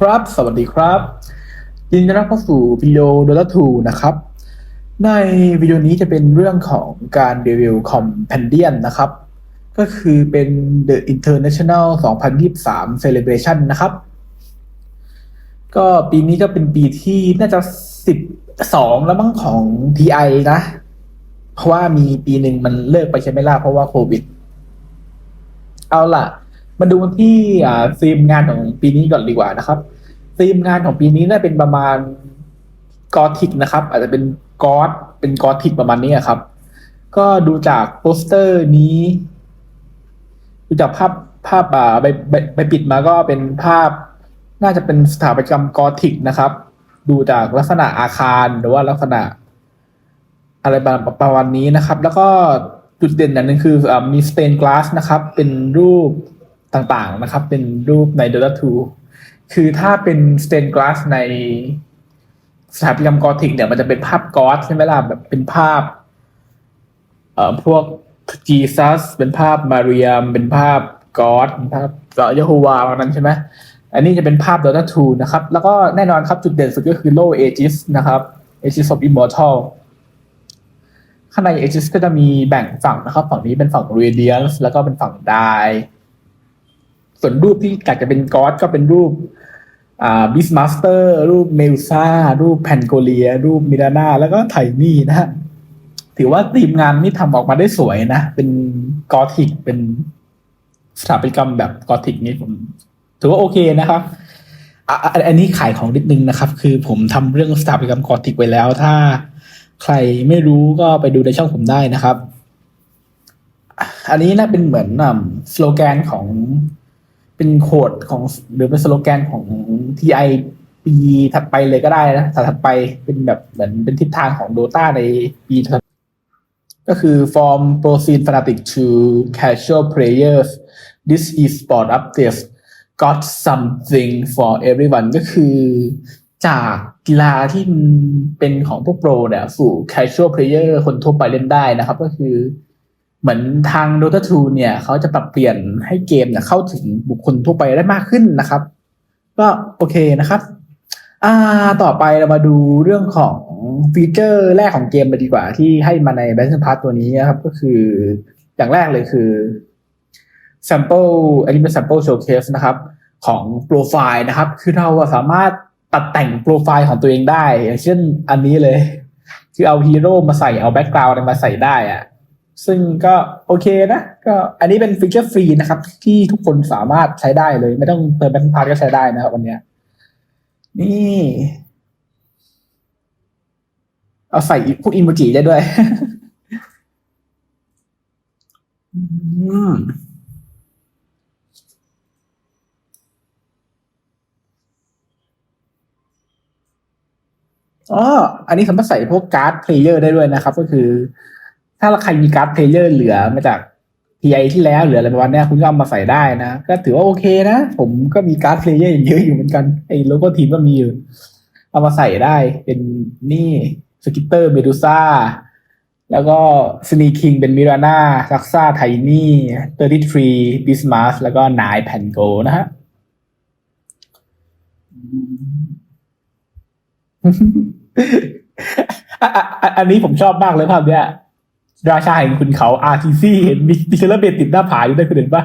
ครับ สวัสดีครับ ยินดีต้อนรับเข้าสู่วิดีโอ Dota 2นะครับ ในวิดีโอนี้จะเป็นเรื่องของการรีวิวคอมเพนเดียนนะครับ ก็คือเป็น The International 2023 Celebration นะครับ ก็ปีนี้ก็เป็นปีที่น่าจะ 12 แล้วมั้งของ TI นะ เพราะว่ามีปีหนึ่งมันเลิกไปใช่ไหมล่ะเพราะว่าโควิด เอาล่ะ มาดูที่อ่าธีมงานของปีนี้ก่อนดีกว่านะครับธีมงานของปีนี้น่าเป็นประมาณกอธิกนะครับ อาจจะเป็นกอดเป็นกอธิกประมาณนี้ครับ ก็ดูจากโปสเตอร์นี้ ดูจากภาพภาพอ่าใบใบปิดมาก็เป็นภาพ น่าจะเป็นสถาปัตยกรรมกอธิกนะครับ ดูจากลักษณะอาคารหรือว่าลักษณะ อะไรประมาณนี้นะครับ แล้วก็จุดเด่นอย่างหนึ่งคืออมีสเตนกลาสนะครับ เป็นรูป ต่างๆนะครับ เป็นรูปใน Dota 2 คือถ้าเป็นสเตนกลาสในสถาปัตยกรรมกอธิกเนี่ยมันจะเป็นภาพกอสใช่ไหมล่ะแบบเป็นภาพ เอ่อพวกจีซัสเป็นภาพมาเรียม เป็นภาพกอดเป็นภาพเยโฮวาวันนั้นใช่ไหมอันนี้จะเป็นภาพ Dota 2 นะครับ แล้วก็แน่นอนครับจุดเด่นสุดก็คือโลเอจิสนะครับ Aegis of Immortal ข้างใน Aegis ก็จะมีแบ่งฝั่งนะครับ ฝั่งนี้เป็นฝั่ง Radiance แล้วก็เป็นฝั่ง Die ส่วนรูปที่กัดจะเป็นกอดก็เป็นรูปอ่าบิสมาสเตอร์ รูปเมลซ่า รูปแพนโกเลีย รูปมิรานาแล้วก็ไทมี่นะฮะถือว่าทีมงานนี่ทำออกมาได้สวยนะ เป็นกอธิกเป็นสถาปัตยกรรมแบบกอธิกนี่ผม ถือว่าโอเคนะครับอันนี้ขายของนิดนึงนะครับ คือผมทำเรื่องสถาปัตยกรรมกอธิกไว้แล้ว ถ้าใครไม่รู้ก็ไปดูในช่องผมได้นะครับ อันนี้น่าเป็นเหมือนสโลแกนของ เป็นโคดของหรือเป็นสโลแกนของ TI ปีถัดไปเลยก็ได้นะถัดไปเป็นแบบเหมือนเป็นทิศทางของ Dota ในปีถัดก็คือ from proceed fanatic to casual players this e-sport update got something for everyone ก็คือจากกีฬาที่มันเป็นของพวกโปรเนี่ยสู่ casual player คนทั่วไปเล่นได้นะครับ ก็คือ เหมือนทาง Dota 2เนี่ยเขาจะปรับเปลี่ยนให้เกมเนี่ยเข้าถึงบุคคลทั่วไปได้มากขึ้นนะครับ ก็โอเคนะครับ อ่าต่อไปเรามาดูเรื่องของฟีเจอร์แรกของเกมไปดีกว่า ที่ให้มาใน Battle Pass ตัวนี้นะครับ ก็คืออย่างแรกเลยคือ sample อันนี้เป็น sample showcase นะครับของโปรไฟล์นะครับ คือเราสามารถตัดแต่งโปรไฟล์ของตัวเองได้ อย่างเช่นอันนี้เลย คือเอาฮีโร่มาใส่เอาแบ็กกราวด์มาใส่ได้อะ ซึ่งก็โอเคนะ ก็อันนี้เป็นฟีเจอร์ฟรีนะครับ ที่ทุกคนสามารถใช้ได้เลย ไม่ต้องเติมแบงค์พาร์ก็ใช้ได้นะครับวันนี้นี่เอาใส่พวกอิโมจิได้ด้วยอืมอ๋อ อันนี้สามารถใส่พวกการ์ดเพลเยอร์ได้ด้วยนะครับ ก็คือ ถ้าใครมีการ์ดเพลเยอร์เหลือมาจาก TI ที่แล้วเหลืออะไรประมาณเนี้ยคุณก็เอามาใส่ได้นะ ก็ถือว่าโอเคนะ ผมก็มีการ์ดเพลเยอร์เยอะอยู่เหมือนกันไอ้โลโก้ทีมก็มีอยู่ เอามาใส่ได้เป็นนี่สกิตเตอร์เมดูซ่าแล้วก็สนีคิงเป็นมิราน่าซักซ่าไทนี่เตอร์ตี้ทรีบิสมาสแล้วก็นายแพนโกนะฮะอะอะอะอันนี้ผมชอบมากเลยภาพเนี้ย ราชาแห่งคุณเขา RTC เห็นมีมีเซเลเบตติดหน้าผาอยู่ด้คุณเห็นปะ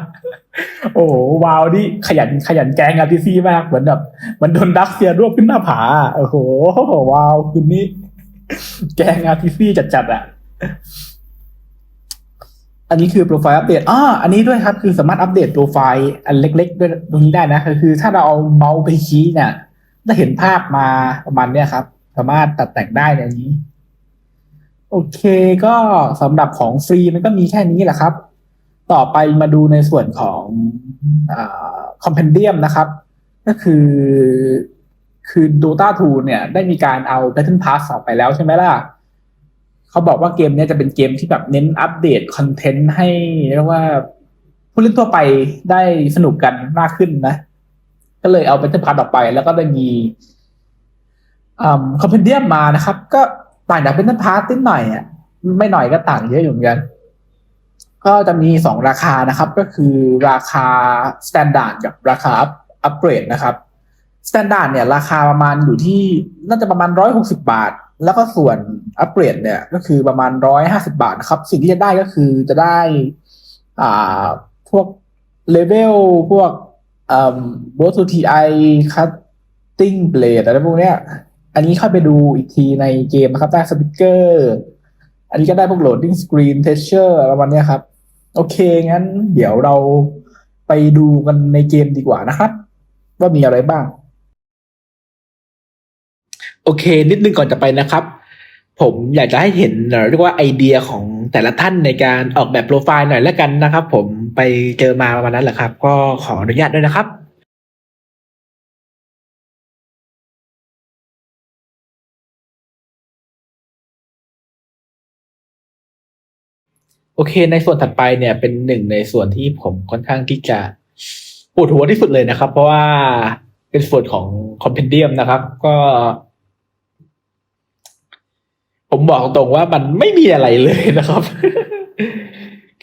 โอ้โหว้าวนี่ขยันขยันแกง RTC มากเหมือนแบบมันโดนดักเซียรวบขึ้นหน้าผาโอ้โหว้าวคุณนี่แกง RTC จัดๆอะ อันนี้คือโปรไฟล์อัปเดตอ่าอันนี้ด้วยครับ คือสามารถอัปเดตโปรไฟล์อันเล็กๆด้วยตรงนี้ได้นะคือ ถ้าเราเอาเมาส์ไปชี้เนี่ยจะเห็นภาพมาประมาณเนี้ยครับ สามารถตัดแต่งได้ในนี้ โอเคก็สำหรับของฟรีมันก็มีแค่นี้แหละครับ ต่อไปมาดูในส่วนของคอมเพนเดียมนะครับ ก็คือคือ Dota 2 เนี่ย ได้มีการเอา Battle Pass ออกไปแล้วใช่ไหมล่ะ เขาบอกว่าเกมเนี้ยจะเป็นเกมที่แบบเน้นอัปเดตคอนเทนต์ให้เรียกว่าผู้เล่นทั่วไปได้สนุกกันมากขึ้นนะ ก็เลยเอา Battle Pass ออกไป แล้วก็ได้มีคอมเพนเดียมมานะครับ ก็ ต่างจาก Battle Pass นิดหน่อยอะไม่หน่อยก็ต่างเยอะอยู่เหมือนกัน ก็จะมีสองราคานะครับ ก็คือราคา Standard กับราคาอัปเกรดนะครับสแตนดาร์ดเนี่ย ราคาประมาณอยู่ที่น่าจะประมาณร้อยหกสิบาท แล้วก็ส่วนอัปเกรดเนี่ย ก็คือประมาณร้อยห้าสิบาทนะครับ สิ่งที่จะได้ก็คือจะได้อ่าพวกเลเวลพวกอ่า b o t ทีไอคัตติ้งเบลดอะไรพวกเนี้ย อันนี้เข้าไปดูอีกทีในเกมนะครับ ได้สปิเกอร์ อันนี้ก็ได้พวกโหลดดิ้งสกรีนเทสเชอร์ประมาณนี้ครับ โอเค งั้นเดี๋ยวเราไปดูกันในเกมดีกว่านะครับ ว่ามีอะไรบ้าง โอเค นิดนึงก่อนจะไปนะครับ ผมอยากจะให้เห็นเอ่อเรียกว่าไอเดียของแต่ละท่านในการออกแบบโปรไฟล์หน่อยแล้วกันนะครับ ผมไปเจอมาประมาณนั้นแหละครับ ก็ขออนุญาตด้วยนะครับ โอเค ในส่วนถัดไปเนี่ยเป็นหนึ่งในส่วนที่ผมค่อนข้างที่จะปวดหัวที่สุดเลยนะครับ เพราะว่าเป็นส่วนของคอมเพนเดียมนะครับ ก็ ผมบอกตรงว่ามันไม่มีอะไรเลยนะครับ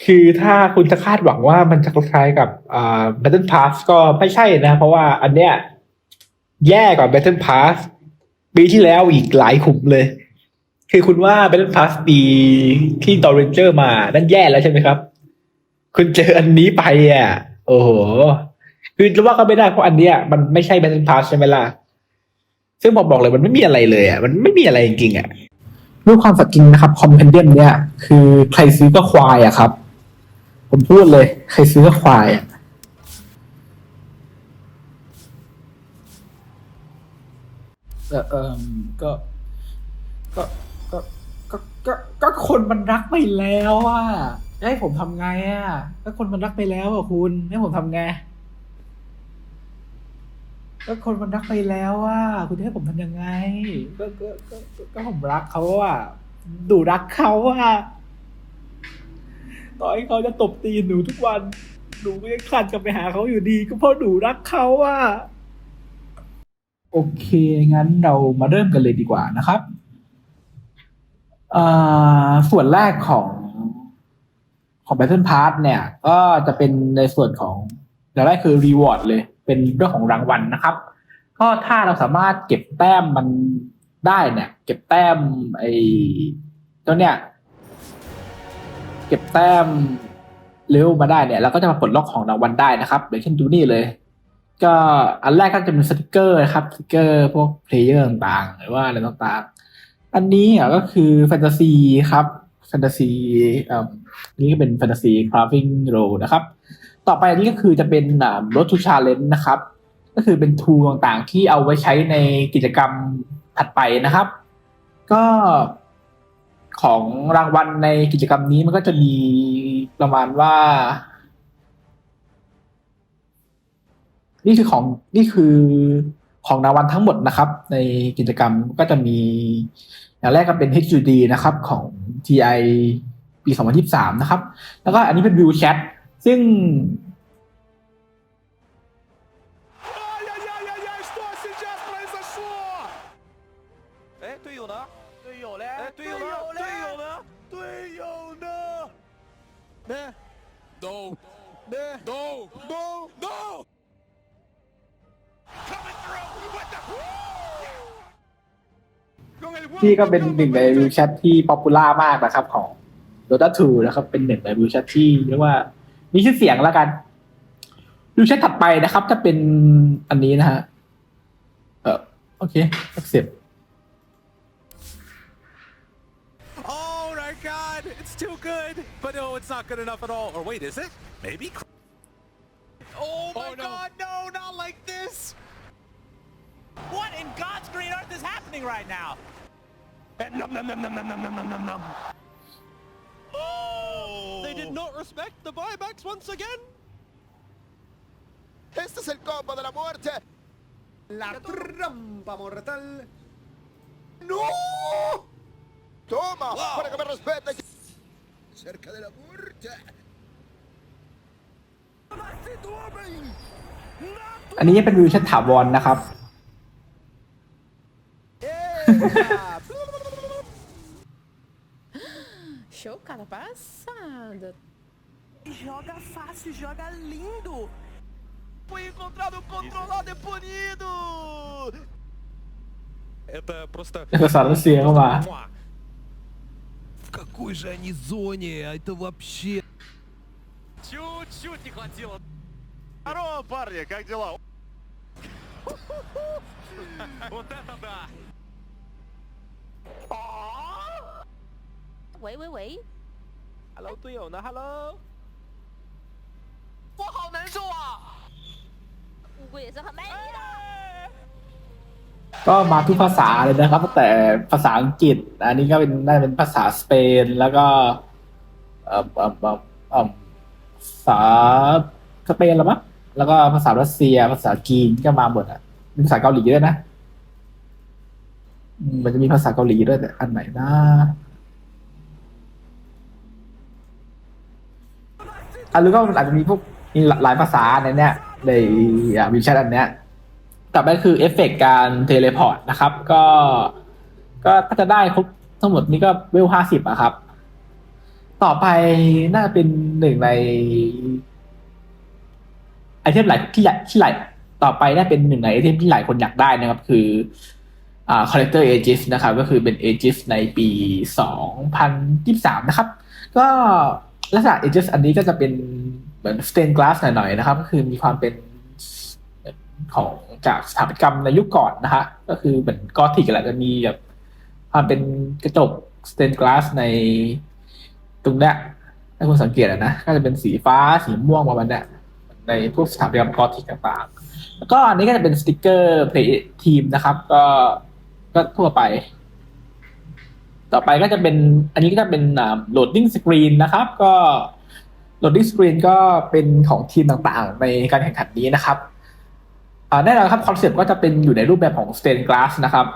คือถ้าคุณจะคาดหวังว่ามันจะคล้ายกับอ่า Battle Pass ก็ไม่ใช่นะ เพราะว่าอันเนี้ย แย่กว่า Battle Pass ปีที่แล้วอีกหลายขุมเลย คือคุณว่า Battle Pass ปีที่ d o r a n g e r มา นั่นแย่แล้วใช่ไหมครับ คุณเจออันนี้ไปอะ โอ้โห คือจะว่าก็ไม่ได้เพราะอันเนี้ยมันไม่ใช่ Battle Pass ใช่ไหมล่ะ ซึ่งผมบอกเลยมันไม่มีอะไรเลยอะ มันไม่มีอะไรจริงๆอะด้วยความสัตย์จริงนะครับคอมเพนเดียมเนี่ย คือใครซื้อก็ควายอะครับ ผมพูดเลย ใครซื้อก็ควายอะเออเออก็ ก็ ก็ก็คนมันรักไปแล้วอะจะให้ผมทำไงอะก็คนมันรักไปแล้วอะคุณให้ผมทำไงก็คนมันรักไปแล้วอะคุณให้ผมทำยังไง ก็ก็ก็ก็ผมรักเขาอะดูรักเขาอะต่อให้เขาจะตบตีหนูทุกวันหนูก็ยังคลานกลับไปหาเขาอยู่ดี ก็เพราะหนูรักเขาอะโอเค งั้นเรามาเริ่มกันเลยดีกว่านะครับ ส่วนแรกของของ Battle Pass เนี่ย ก็จะเป็นในส่วนของอย่างแรกคือ Reward เลย เป็นเรื่องของรางวัลนะครับ ก็ถ้าเราสามารถเก็บแต้มมันได้เนี่ย เก็บแต้มไอ้เจ้าเนี่ย เก็บแต้มเร็วมาได้เนี่ยเราก็จะมาปลดล็อกของรางวัลได้นะครับอย่างเช่นดูนี่เลย ก็อันแรกก็จะเป็นสติกเกอร์นะครับสติกเกอร์พวกเพลเยอร์ต่างๆหรือว่าอะไรต่างๆ อันนี้อะก็คือแฟนตาซีครับแฟนตาซีอ่าอันนี้ก็เป็นแฟนตาซีคราฟ i ิ g โรนะครับ ต่อไปอันนี้ก็คือจะเป็นอ่ารถทูชาเลนนะครับ ก็คือเป็นทูต่างๆที่เอาไว้ใช้ในกิจกรรมถัดไปนะครับ ก็ของรางวัลในกิจกรรมนี้มันก็จะมีประมาณว่า นี่คือของนี่คือของรางวัลทั้งหมดนะครับ ในกิจกรรมก็จะมี อย่างแรกก็เป็น HUD นะครับของ TI ปี 2023 นะครับ แล้วก็อันนี้เป็น View Chat ซึ่งโดโดโด coming through with the ที่ก็เป็นหนึ่งในวิวแชทที่ป๊อปปูล่ามากนะครับ ของ Dota 2นะครับ เป็นหนึ่งในวิวแชทที่เรียกว่า มีชื่อเสียงแล้วกันวิวแชทถัดไปนะครับ จะเป็นอันนี้นะฮะเออโอเค accept Oh my god, it's too good. But no, it's not good enough at all. Or wait, is it? Maybe. cr- Oh my Oh, no. god, no, not like this. What in God's green earth is happening right now? And num num num num num num num num num num. Oh! They did not respect the buybacks once again. Este es el combo de la muerte. La trampa mortal. ¡No! Toma, Wow. para que me respete. Cerca de la muerte. อันนี้เป็นวิวแชทถาวรนะครับ deixou o cara passado. Joga fácil, joga lindo. Foi encontrado, controlado e punido. Это просто... Это сарнасиема. В какой же они зоне? А это вообще... Чуть-чуть не хватило. Здорово, парни, как дела? Вот это да! 喂喂喂， Hello 队友呢？Hello。我好难受啊！乌龟也是很美丽的。 ก็มาทุกภาษาเลยนะครับตั้งแต่ภาษาอังกฤษ อันนี้ก็เป็นน่าจะเป็นภาษาสเปน แล้วก็ เอ่อเอ่อเอ่อเอ่อภาษาสเปนแล้วมั้งแล้วก็ภาษารัสเซีย ภาษาจีนก็มาหมดอ่ะมีภาษาเกาหลีด้วยนะอืมมันจะมีภาษาเกาหลีด้วยแต่อันไหนนะ หรือก็อาจจะมีพวกมีหลายภาษาในเนี้ยในวิชั่นอันเนี้ยต่อไปคือเอฟเฟกต์การเทเลพอร์ตนะครับ ก็ ก็ถ้าจะได้ครบทั้งหมดนี้ก็เวลห้าสิบอะครับ ต่อไปน่าจะเป็นหนึ่งใน ไอเทมหลายที่หลายที่หลายต่อไปน่าเป็นหนึ่งในไอเทมที่หลายคนอยากได้นะครับ คืออ่า collector aegis นะครับ ก็คือเป็น aegis ในปีสองพันยี่สามนะครับ ก็ ลักษณะ aegis อันนี้ก็จะเป็นเหมือน stained glass หน่อยๆนะครับ ก็คือมีความเป็นของจากสถาปัตยกรรมในยุคก่อนนะฮะก็คือเหมือนกอธิกแหละจะมีแบบความเป็นกระจกสเตนกลาสในตรงเนี้ยถ้าคุณสังเกตอะนะก็จะเป็นสีฟ้าสีม่วงประมาณเนี้ยในพวกสถาปัตยกรรมกอธิกต่างๆแล้วก็อันนี้ก็จะเป็นสติกเกอร์เพลย์ทีมนะครับ ก็ก็ทั่วไป ต่อไปก็จะเป็นอันนี้ก็จะเป็นโหลดดิ้งสกรีนนะครับ ก็โหลดดิ้งสกรีนก็เป็นของทีมต่างๆ ในการแข่งขันนี้นะครับแน่นอนครับคอนเซปต์ก็จะเป็นอยู่ในรูปแบบของ stained glass นะครับ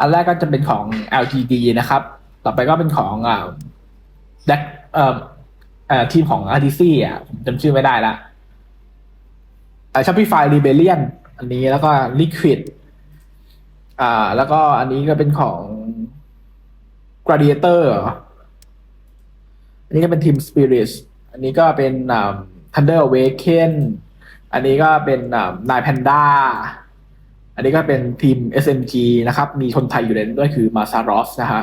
อันแรกก็จะเป็นของ LGD นะครับ ต่อไปก็เป็นของอ Deck... เอ่อทีมของ RTC อะผมจำชื่อไม่ได้ละอ่า Shopify Rebellion อันนี้แล้วก็ Liquid อ่า แล้วก็อันนี้ก็เป็นของ Gladiator เหรอ อันนี้ก็เป็นทีม Spirit อันนี้ก็เป็นอ่า Thunder Awaken อันนี้ก็เป็นนายแพนด้า อันนี้ก็เป็นทีม SMG นะครับ มีคนไทยอยู่ในนั้นด้วยคือมาซารอสนะฮะ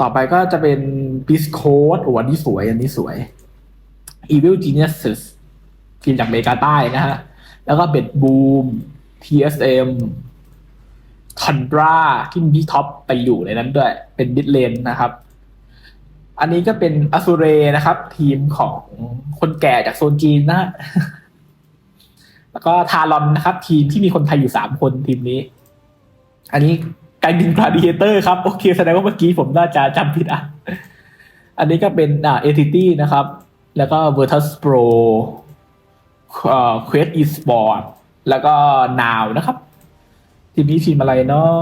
ต่อไปก็จะเป็น Beast Code โอ้อันนี้สวย อันนี้สวย Evil Geniuses ทีมจากเมกาใต้นะฮะ แล้วก็เบ็ดบูม TSM Tundra ที่มีพี่ท็อปไปอยู่ในนั้นด้วย เป็นบิดเลนนะครับ อันนี้ก็เป็นอ s ูเรนะครับ ทีมของคนแก่จากโซนจีนนะแล้วก็ทารอนนะครับ ทีมที่มีคนไทยอยู่สามคนทีมนี้ อันนี้การบินกราดิเอเตอร์ครับ โอเค แสดงว่าเมื่อกี้ผมน่าจะจำผิดอะ อันนี้ก็เป็นอ่าเอทิตี้นะครับ แล้วก็ Virtus Pro เอ่อ Quest Esport แล้วก็ Now นะครับ ทีมนี้ทีมอะไรเนาะ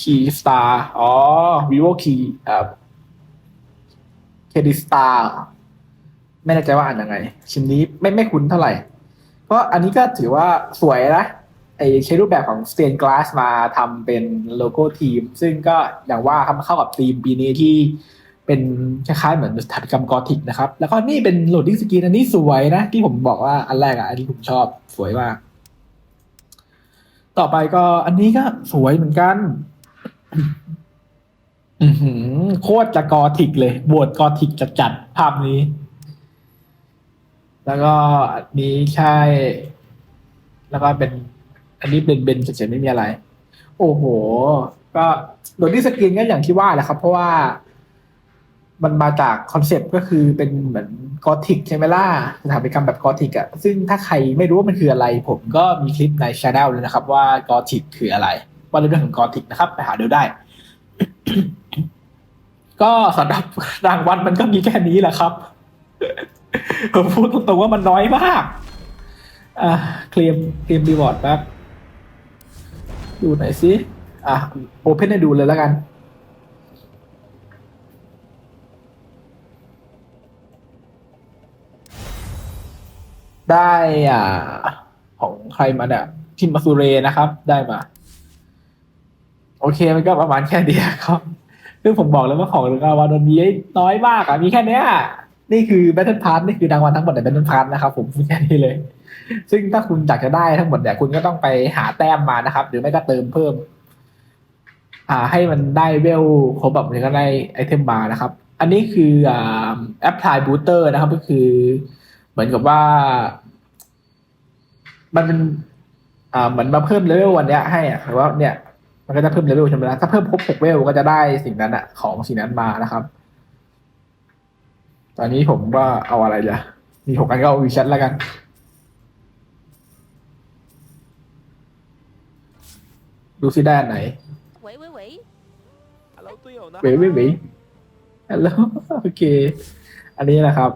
Key Star อ๋อ Vivo Key อ่า k d Star ไม่แน่ใจว่าอ่านยังไงชิ้นนี้ไม่ไม่คุ้นเท่าไหร่ เพราะอันนี้ก็ถือว่าสวยนะไอใช้รูปแบบของ stained glass มาทำเป็นโลโก้ทีม ซึ่งก็อย่างว่าครับเข้ากับทีมปีนี้ที่เป็นคล้ายๆเหมือนสถาปัตยกรรมกอธิกนะครับ แล้วก็นี่เป็นโหลดดิ้งสกรีนอันนี้สวยนะ ที่ผมบอกว่าอันแรกอะอันนี้ผมชอบสวยมาก ต่อไปก็อันนี้ก็สวยเหมือนกัน อือหือโคตรจะกอธิกเลยบวดกอธิกจัดๆภาพนี้ แล้วก็อันนี้ใช่ แล้วก็เป็น อันนี้เป็นเบนเฉยๆไม่มีอะไร โอ้โห ก็โดยที่สกรีนก็อย่างที่ว่าแหละครับ เพราะว่ามันมาจากคอนเซปต์ก็คือเป็นเหมือน กอธิกใช่ไหมล่ะสถาปัตยกรรมแบบกอธิกอะซึ่งถ้าใครไม่รู้ว่ามันคืออะไร ผมก็มีคลิปในช anel เลยนะครับ ว่ากอธิกคืออะไร ว่าเรื่องของกอธิกนะครับ ไปหาดูได้ ก็สำหรับรางวัลมันก็มีแค่นี้แหละครับผมพูดตรงๆว่ามันน้อยมากอ่าเคลมเคลมรีวอร์ดแป๊บดูหน่อยสิอะโอเพนให้ดูเลยแล้วกัน ได้อ่า ของใครมาเนี่ยทิมมาซูเรนะครับ ได้มา โอเคมันก็ประมาณแค่เดียวครับซึ่งผมบอกแล้วว่าของรางวัลมันมีน้อยมากอะมีแค่เนี้ยนี่คือ Battle Pass นี่คือรางวัลทั้งหมดใน Battle Pass นะครับผมพูดแค่นี้เลย ซึ่งถ้าคุณอยากจะได้ทั้งหมดเนี่ยคุณก็ต้องไปหาแต้มมานะครับ หรือไม่ก็เติมเพิ่ม อ่า ให้มันได้เวลครบแบบนี้ก็ได้ไอเทมมานะครับ อันนี้คืออ่า apply booster นะครับ ก็คือ เหมือนกับว่า มันเป็นอ่าเหมือนมาเพิ่มเลเวลวันเนี้ยให้อะหรือว่าเนี่ย มันก็จะเพิ่มเลเวลใช่ไหมล่ะถ้าเพิ่มครบหกเลเวลก็จะได้สิ่งนั้นอะ ของสิ่งนั้นมานะครับ ตอนนี้ผมว่าเอาอะไรจะมีหกอันก็เอาวิชั่นแล้วกันดูซิได้ไหนเว้ยเว้ยเว้ยเว้ยเว้ยฮัลโหลโอเค อันนี้นะครับ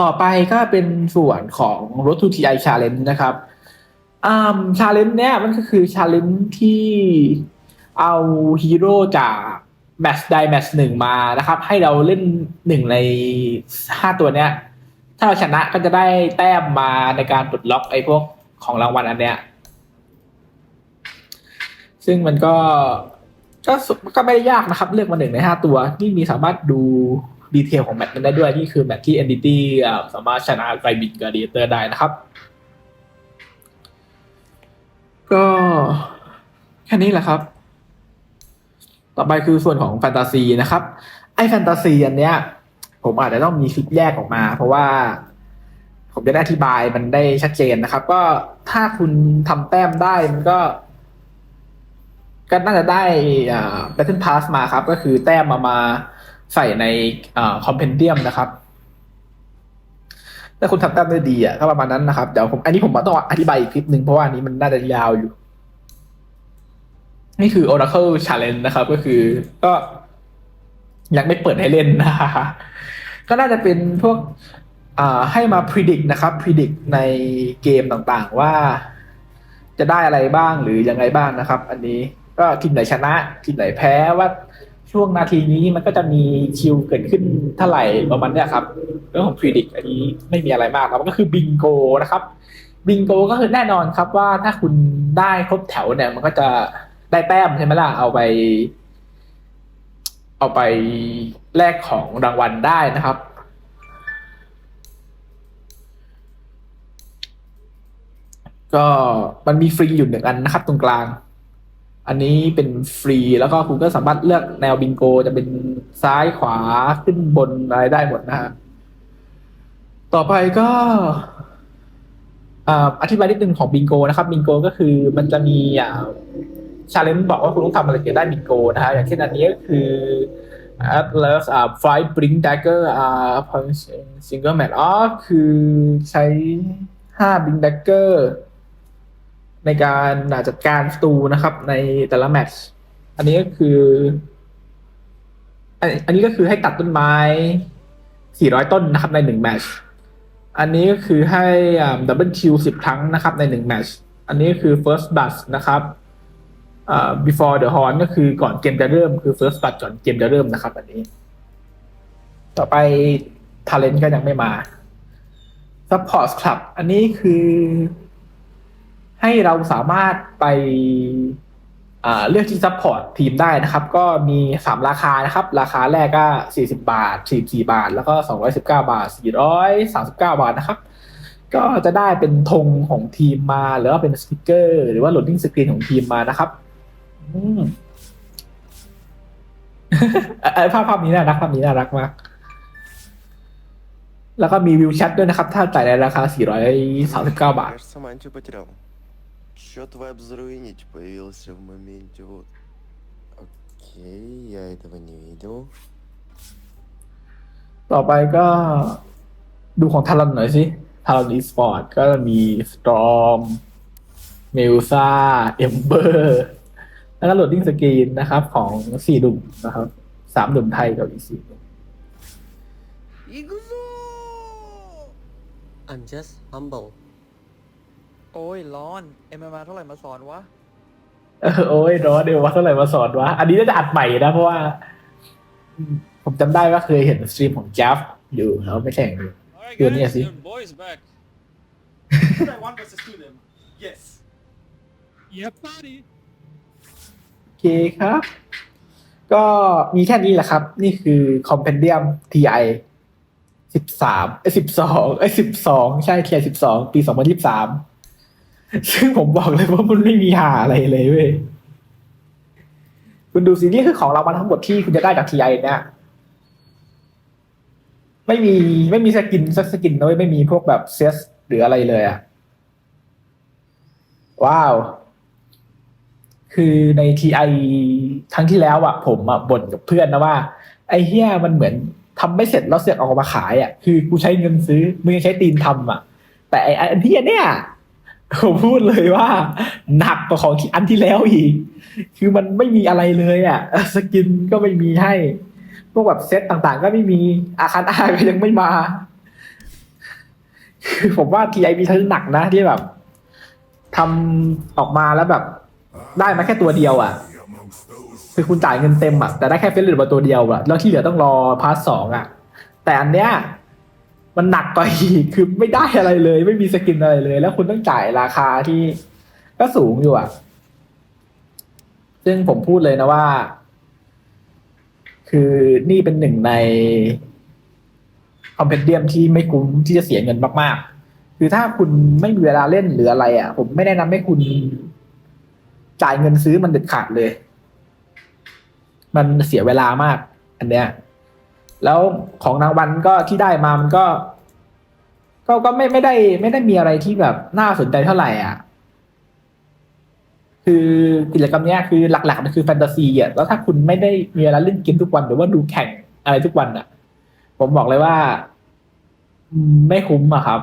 ต่อไปก็เป็นส่วนของ Road to TI Challenge นะครับอ่า Challenge เนี้ยมันก็คือ Challenge ที่เอาฮีโร่จากแมตช์ใดแมตช์หนึ่งมานะครับ ให้เราเล่นหนึ่งในห้าตัวเนี้ย ถ้าเราชนะก็จะได้แต้มมาในการปลดล็อกไอ้พวกของรางวัลอันเนี้ย ซึ่งมันก็ก็ก็ไม่ได้ยากนะครับ เลือกมาหนึ่งในห้าตัว นี่มีสามารถดู ดีเทลของแมตช์นั้นได้ด้วย นี่คือแมตช์ที่ Entity สามารถชนะไกบินกับเดียเตอร์ได้นะครับ ก็แค่นี้แหละครับ ต่อไปคือส่วนของแฟนตาซีนะครับ ไอแฟนตาซีอันเนี้ย ผมอาจจะต้องมีคลิปแยกออกมา เพราะว่าผมจะได้อธิบายมันได้ชัดเจนนะครับ ก็ถ้าคุณทำแต้มได้มันก็ก็น่าจะได้อ่า Battle Pass มาครับ ก็คือแต้มมามา ใส่ในอ่า Compendium นะครับถ้าคุณทำแต้มได้ดีอะก็ประมาณนั้นนะครับ เดี๋ยวผม อันนี้ผมต้องอธิบายอีกคลิปหนึ่งเพราะว่าอันนี้มันน่าจะยาวอยู่ นี่คือ Oracle Challenge นะครับ ก็คือก็ยังไม่เปิดให้เล่นนะก็น่าจะเป็นพวกให้มา predict นะครับ predict ในเกมต่างๆว่า จะได้อะไรบ้างหรือยังไงบ้างนะครับ อันนี้ก็ทีมไหนชนะทีมไหนแพ้ว่า ช่วงนาทีนี้มันก็จะมีคิวเกิดขึ้นเท่าไหร่ประมาณเนี้ยครับเรื่องของ predict อันนี้ไม่มีอะไรมากครับก็คือบิงโกนะครับบิงโกก็คือแน่นอนครับว่าถ้าคุณได้ครบแถวเนี่ย มันก็จะได้แต้มใช่ไหมล่ะเอาไป เอาไปแลกของรางวัลได้นะครับก็มันมีฟรีอยู่หนึ่งอันนะครับตรงกลาง อันนี้เป็นฟรีแล้วก็คุณก็สามารถเลือกแนวบิงโก จะเป็นซ้ายขวาขึ้นบนอะไรได้หมดนะฮะต่อไปก็ออธิบายนิดนึงของบิงโกนะครับบิงโกก็คือมันจะมีชาเลนจ์บอกว่าคุณต้องทำอะไรถึงจะได้บิงโกนะฮะอย่างเช่นอันนี้ก็คือ Atlas อ่า Fight Blink Dagger อ่า Punch Single Match อ๋อคือใช้ห้า Blink Dagger ในการจัดการศัตรูนะครับ ในแต่ละแมตช์อันนี้ก็คือ อันนี้ก็คือให้ตัดต้นไม้ 400 ต้นนะครับในหนึ่งแมตช์อันนี้ก็คือให้ดับเบิลคิวสิบครั้งนะครับในหนึ่งแมตช์อันนี้ก็คือ first blood นะครับอ่า before the horn ก็คือก่อนเกมจะเริ่มคือ first blood ก่อนเกมจะเริ่มนะครับ อันนี้ ต่อไป talent ก็ยังไม่มา support club อันนี้คือ ให้เราสามารถไปเลือกที่ซัพพอร์ตทีมได้นะครับ ก็มีสามราคานะครับ ราคาแรกก็สี่สิบาทสี่สี่บาท แล้วก็สองร้อยสิบาทสี่ร้อยสามสิบาทนะครับ ก็จะได้เป็นธงของทีมมา หรือว่าเป็นสติกเกอร์ หรือว่าโหลดดิ้งสกรีนของทีมมานะครับภาพภาพนี้น่ารักภาพนี้น่ารักมาก แล้วก็มีวิวแชทด้วยนะครับ ถ้าจ่ายในราคา 439 บาท Кажется, мантию потерял. Чё-то вайп заруинить появился в моменте, вот. Окей, я этого не видел. ต่อไปก็ดูของทารอนหน่อยสิทารอนอีสปอร์ตก็มีสตรอมเมลซาเอมเบอร์แล้วก็โหลดดิ้งสกรีนนะครับ ของสี่ดุ่มนะครับสามดุ่มไทยกับอีกสี่ดุ่ม Игзо! I'm just humble โอ้ยร้อน เอ็มมาเท่าไหร่มาสอนวะ เออโอ้ยร้อนเดี๋ยวว่าเท่าไหร่มาสอนวะ อันนี้น่าจะอัดใหม่นะเพราะว่าอืมผมจำได้ว่าเคยเห็นสตรีมของ Jeff อยู่แล้วไม่แข่งอยู่ Alright, Yun guys, niya, see? your boy's back. I want versus two them. Yes. Yep, buddy. โอเคครับ ก็มีแค่นี้แหละครับ นี่คือ Compendium TI สิบสามไอ้สิบสองไอ้สิบสองใช่เทียสิบสองปีสองพันยี่สิบสาม ซึ่งผมบอกเลยว่ามันไม่มีหาอะไรเลยเว้ยคุณดูสินี่คือของรางวัลทั้งหมดที่คุณจะได้จากทีไอเนี่ยไม่มีไม่มีสกินสักสกินเว้ยไม่มีพวกแบบเซสหรืออะไรเลยอะว้าว คือในทีไอครั้งที่แล้วอะผมอะบ่นกับเพื่อนนะว่า ไอ้เฮียมันเหมือนทำไม่เสร็จแล้วเสือกออกมาขายอะคือกูใช้เงินซื้อมึงใช้ตีนทำอะแต่ไอ้อันที่เนี่ย ผมพูดเลยว่า หนักกว่าของอันที่แล้วอีก คือมันไม่มีอะไรเลยอะสกินก็ไม่มีให้ พวกแบบเซตต่างๆ ก็ไม่มี อาคารอาก็ยังไม่มา คือผมว่าทีไอพีทั้งหนักนะที่แบบทำออกมาแล้วแบบ ได้มาแค่ตัวเดียวอะ คือคุณจ่ายเงินเต็มอะ แต่ได้แค่เฟซเหลือมาตัวเดียวอะ แล้วที่เหลือต้องรอพาร์ทสองอะ แต่อันเนี้ย มันหนักกว่าอีกคือไม่ได้อะไรเลย ไม่มีสกินอะไรเลย แล้วคุณต้องจ่ายราคาที่ก็สูงอยู่อะ ซึ่งผมพูดเลยนะว่า คือนี่เป็นหนึ่งในคอมเพนเดียมที่ไม่คุ้มที่จะเสียเงินมาก ๆ คือถ้าคุณไม่มีเวลาเล่นหรืออะไร อะ ผมไม่แนะนำให้คุณจ่ายเงินซื้อมันเด็ดขาดเลย มันเสียเวลามาก อันเนี้ย แล้วของรางวัลก็ที่ได้มามันก็ ก็ก็ไม่ไม่ได้ ไม่ได้มีอะไรที่แบบน่าสนใจเท่าไหร่อะ คือกิจกรรมเนี้ยคือหลักๆมันคือแฟนตาซีอะแล้วถ้าคุณไม่ได้มีเวลาเล่นเกมทุกวันหรือว่าดูแข่งอะไรทุกวันอะ ผมบอกเลยว่า ไม่คุ้มอะครับ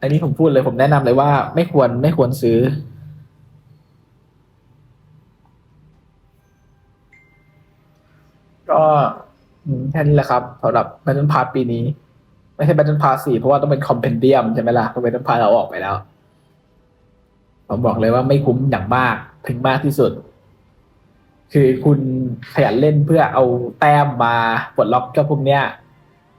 อันนี้ผมพูดเลยผมแนะนำเลยว่าไม่ควรไม่ควรซื้อ ก็แค่นี้แหละครับสำหรับแบทเทิลพาร์ปีนี้ ไม่ใช่แบทเทิลพาสี่เพราะว่าต้องเป็นคอมเพนเดียมใช่ไหมล่ะเพราะแบทเทิลพาเราออกไปแล้ว ผมบอกเลยว่าไม่คุ้มอย่างมากถึงมากที่สุด คือคุณขยันเล่นเพื่อเอาแต้มมาปลดล็อกเจ้าพวกเนี้ย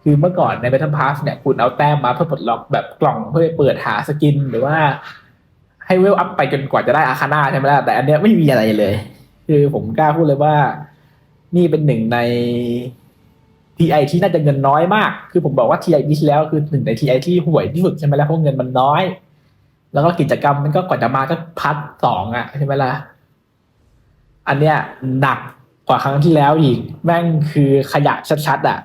คือเมื่อก่อนใน Battle Pass เนี่ยคุณเอาแต้มมาเพื่อปลดล็อกแบบกล่องเพื่อเปิดหาสกินหรือว่า ให้เวลอัพไปจนกว่าจะได้อาคาน่าใช่ไหมล่ะแต่อันเนี้ยไม่มีอะไรเลย คือผมกล้าพูดเลยว่า นี่เป็นหนึ่งใน TI ที่น่าจะเงินน้อยมาก คือผมบอกว่า TI ปีที่แล้วคือหนึ่งใน TI ที่ห่วยที่สุดใช่ไหมล่ะเพราะเงินมันน้อย แล้วก็กิจกรรมมันก็กว่าจะมาก็พัดสองอะใช่ไหมล่ะอันเนี้ยหนักกว่าครั้งที่แล้วอีก แม่งคือขยะชัดๆอะ